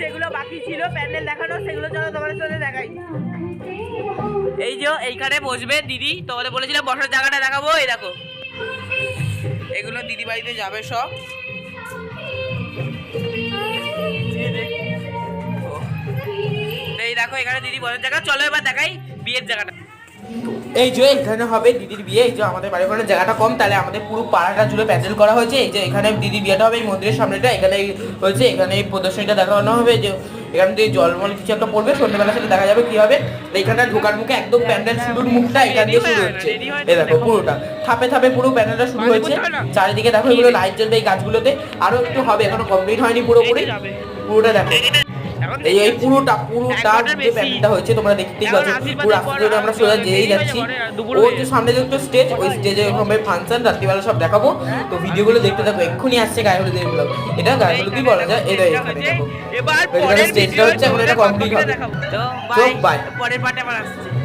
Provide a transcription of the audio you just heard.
যেগুলো বাকি ছিল প্যান্ডেল দেখানো, সেগুলো চলো তোমাদের সাথে দেখাই। এই যে এইখানে বসবে দিদি, তোমাদের বলেছিলাম বসার জায়গাটা দেখাবো, এই দেখো। এগুলো দিদি বাড়িতে যাবে সব। এই দেখো, এখানে দিদি বসার জায়গা, চলো এবার দেখাই বিয়ের জায়গাটা। এই যে এখানে হবে দিদির বিয়ে এই যে আমাদের বাড়ির ওখানে জায়গাটা কম তাহলে আমাদের পুরো পাড়াটা জুড়ে প্যান্ডেল করা হয়েছে। এই যে এখানে দিদির বিয়েটা হবে এই মন্দিরের সামনেটা এখানে হয়েছে এখানে এই প্রদর্শনীটা দেখানো হবে যে এখান থেকে জলমল কিছু একটা পড়বে সন্ধ্যেবেলা সেটা দেখা যাবে কি হবে। এইখানটা ঢোকার মুখে একদম প্যান্ডেল শুরুর মুখটা এখান দিয়ে শুরু হচ্ছে। এই দেখো পুরোটা। থাপে থাপে পুরো প্যান্ডেলটা শুরু হয়েছে। চারিদিকে দেখো এগুলো লাইট জ্বলবে এই গাছগুলোতে। আরও একটু হবে এখনও কমপ্লিট হয়নি পুরোপুরি। পুরোটা দেখো। এই এই পুরোটা পুরোটা যে ব্যাপারটা হয়েছে তোমরা দেখতেই পাচ্ছ পুরো রাস্তা ধরে আমরা সোজা যেই যাচ্ছি। ও যে সামনে যে একটু স্টেজ ওই স্টেজে ওইভাবে ফাংশন রাত্রিবেলা সব দেখাবো। তো ভিডিওগুলো দেখতে থাকো এক্ষুনি আসছে গায়ে হলুদের ব্লগ এটা গায়ে হলুদই বলা যায় এটা এখানে দেখো এবার পরের স্টেজটা হচ্ছে এখন এটা কমপ্লিট হবে। দেখাবো। তো বাই পরের পার্টে আবার আসছে।